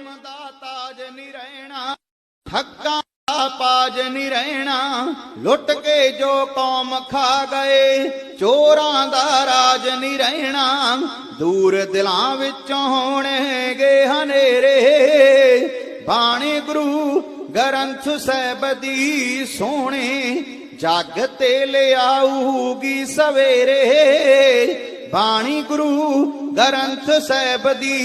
ਨਾਮ ਦਾ ਤਾਜ ਨਹੀਂ ਰਹਿਣਾ, ਹੱਕਾਂ ਦਾ ਪਾਜ ਨਹੀਂ ਰਹਿਣਾ। ਲੁੱਟ ਕੇ ਜੋ ਕੌਮ ਖਾ ਗਏ, ਚੋਰਾਂ ਦਾ ਰਾਜ ਨਹੀਂ ਰਹਿਣਾ। ਦੂਰ ਦਿਲਾਂ ਵਿੱਚੋਂ ਹੋਣਗੇ ਹਨੇਰੇ। ਬਾਣੀ ਗੁਰੂ ਗ੍ਰੰਥ ਸਾਹਿਬ ਦੀ ਸੋਹਣੇ ਜਗ ਤੇ ਲਿਆਊਗੀ ਸਵੇਰੇ। ਬਾਣੀ ਗੁਰੂ ਗ੍ਰੰਥ ਸਾਹਿਬ ਦੀ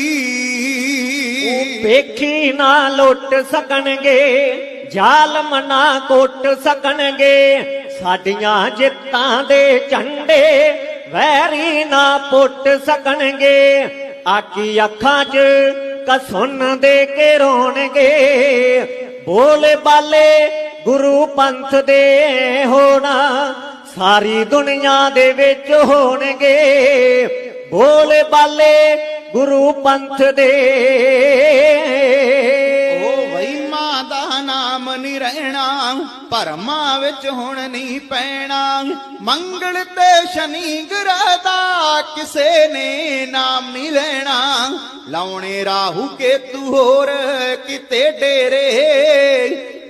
ਵੇਖੀ ਨਾ ਲੁੱਟ ਸਕਣਗੇ, ਜ਼ਾਲਮ ਨਾ ਕੁੱਟ ਸਕਣਗੇ। ਸਾਡੀਆਂ ਜਿੱਤਾਂ ਦੇ ਝੰਡੇ ਵੈਰੀ ਨਾ ਪੁੱਟ ਸਕਣਗੇ। ਆਕੀ ਅੱਖਾਂ 'ਚ ਕਸੁੰਨ ਦੇ ਕੇ ਰੋਣਗੇ। ਬੋਲੇ ਬਾਲੇ ਗੁਰੂ ਪੰਥ ਦੇ ਹੋਣਾ ਸਾਰੀ ਦੁਨੀਆ ਦੇ ਵਿੱਚ ਹੋਣਗੇ। ਬੋਲੇ ਬਾਲੇ ਗੁਰੂ ਪੰਥ ਦੇ ਨਹੀਂ ਰਹਿਣਾ, ਭਰਮਾਂ ਵਿੱਚ ਹੁਣ ਨਹੀਂ ਪੈਣਾ। ਮੰਗਲ ਤੇ ਸ਼ਨੀ ਗ੍ਰਹ ਦਾ ਕਿਸੇ ਨੇ ਨਾਮ ਨਹੀਂ ਲੈਣਾ। ਲਾਉਣੇ ਰਾਹੂ ਕੇਤੂ ਹੋਰ ਕਿਤੇ ਡੇਰੇ।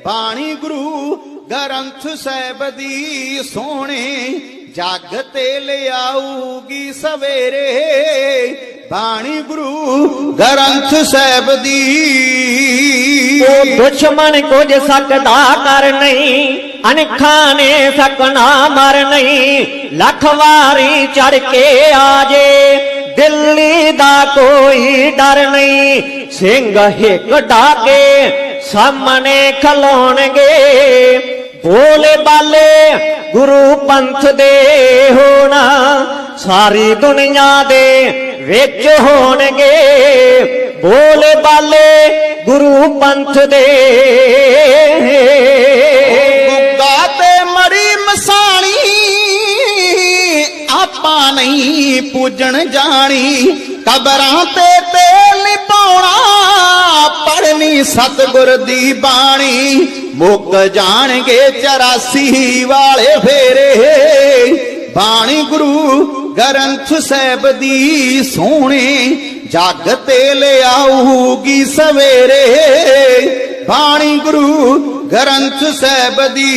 ਬਾਣੀ ਗੁਰੂ ਗ੍ਰੰਥ ਸਾਹਿਬ ਦੀ ਸੋਹਣੇ ਜਗ ਤੇ ਲਿਆਊਗੀ ਸਵੇਰੇ। ਬਾਣੀ ਗੁਰੂ ਗ੍ਰੰਥ ਸਾਹਿਬ ਦੀ ਉਹ ਦੁਸ਼ਮਣ ਕੁਝ ਸਕਦਾ ਕਰ ਨਹੀਂ ਅਣਖਾਂ ਨੇ ਸਕਣਾ ਮਰ ਨਹੀਂ। ਲੱਖ ਵਾਰੀ ਚੜ ਕੇ ਆ ਜੇ ਦਿੱਲੀ ਦਾ ਕੋਈ ਡਰ ਨਹੀਂ। ਸਿੰਘ ਹਿੱਕ ਡਾਕੇ ਸਾਹਮਣੇ ਖਲੋਣਗੇ। ਬੋਲੇ ਬਾਲੇ ਗੁਰੂ ਪੰਥ ਦੇ ਹੋਣਾ ਸਾਰੀ ਦੁਨੀਆ ਦੇ ਵਿੱਚ ਹੋਣਗੇ। ਬੋਲੇ ਬਾਲੇ ਗੁਰੂ ਪੰਥ ਦੇ। ਗੁੱਗਾ ਤੇ ਮੜੀ ਮਸਾਣੀ, ਆਪਾਂ ਨਹੀਂ ਪੂਜਣ ਜਾਣੀ। ਕਬਰਾਂ ਤੇ ਤੇਲ ਪਾਉਣਾ ਪੜਨੀ ਸਤਗੁਰ ਦੀ ਬਾਣੀ। ਮੁੱਕ ਜਾਣਗੇ 84 ਵਾਲੇ ਫੇਰੇ। ਬਾਣੀ ਗੁਰੂ ਗ੍ਰੰਥ ਸਾਹਿਬ ਦੀ ਸੋਹਣੇ ਜਗ ਤੇ ਲਿਆਊਗੀ ਸਵੇਰੇ। ਬਾਣੀ ਗੁਰੂ ਗ੍ਰੰਥ ਸਾਹਿਬ ਦੀ।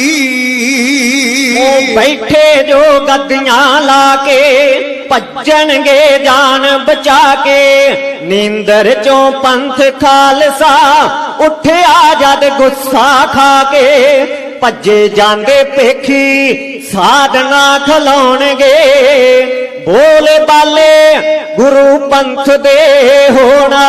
ਉਹ ਬੈਠੇ ਜੋ ਗੱਦੀਆਂ ਲਾ ਕੇ, ਭੱਜਣਗੇ ਜਾਨ ਬਚਾ ਕੇ। ਨੀਂਦਰ ਚੋਂ ਪੰਥ ਖਾਲਸਾ ਉੱਠਿਆ ਜਦ ਗੁੱਸਾ ਖਾ ਕੇ। ਭੱਜੇ ਜਾਂਦੇ ਪੇਖੀ ਸਾਧਨਾ ਖਲਾਉਣਗੇ। ਬੋਲੇ ਬਾਲੇ ਗੁਰੂ ਪੰਥ ਦੇ ਹੋਣਾ,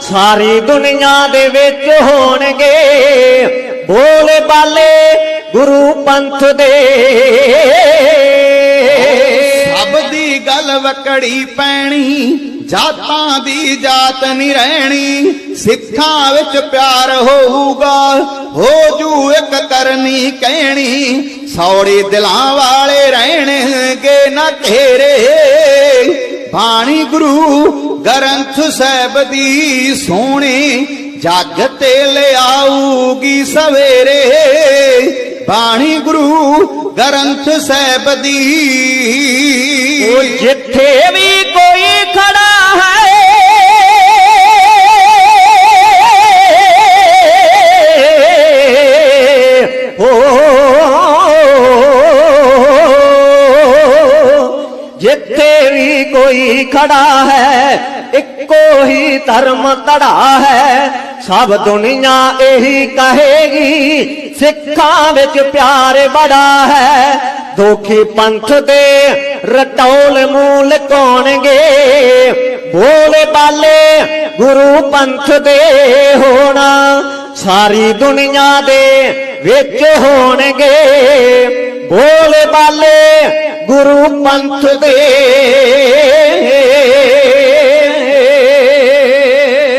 ਸਾਰੀ ਦੁਨੀਆ ਦੇ ਵਿੱਚ ਹੋਣਗੇ। ਬੋਲੇ ਬਾਲੇ ਗੁਰੂ ਪੰਥ ਦੇ। ਸਭ ਦੀ ਗੱਲ ਵਕੜੀ ਪੈਣੀ, ਜਾਤਾਂ ਦੀ ਜਾਤ ਨਹੀਂ ਰਹਿਣੀ, ਸਿੱਖਾਂ ਵਿੱਚ ਪਿਆਰ ਹੋਊਗਾ, ਹੋ ਜੂ ਇੱਕ ਕਰਨੀ ਕਹਿਣੀ ਸੌੜੀ ਦਿਲਾਂ ਵਾਲੇ ਰਹਿਣਗੇ ਨਾ ਘੇਰੇ। ਬਾਣੀ ਗੁਰੂ ਗ੍ਰੰਥ ਸਾਹਿਬ ਦੀ ਸੋਹਣੀ ਜਗ ਤੇ ਲਿਆਊਗੀ ਸਵੇਰੇ। ਬਾਣੀ ਗੁਰੂ ਗ੍ਰੰਥ ਸਾਹਿਬ ਦੀ ਉਹ ਜਿੱਥੇ ਵੀ ਕੋਈ ਖੜਾ ਹੈ, ਇੱਕੋ ਹੀ ਧਰਮ ਧੜਾ ਹੈ। ਸਭ ਦੁਨੀਆ ਇਹੀ ਕਹੇਗੀ, ਸਿੱਖਾਂ ਵਿੱਚ ਪਿਆਰ ਬੜਾ ਹੈ। ਦੋਖੀ ਪੰਥ ਦੇ ਰਟੌਲ ਮੂਲ ਕੋਣਗੇ? ਬੋਲੇ ਬਾਲੇ ਗੁਰੂ ਪੰਥ ਦੇ ਹੋਣਾ, ਸਾਰੀ ਦੁਨੀਆ ਦੇ ਵਿੱਚ ਹੋਣਗੇ। ਬੋਲੇ ਬਾਲੇ ਗੁਰੂ ਪੰਥ ਦੇ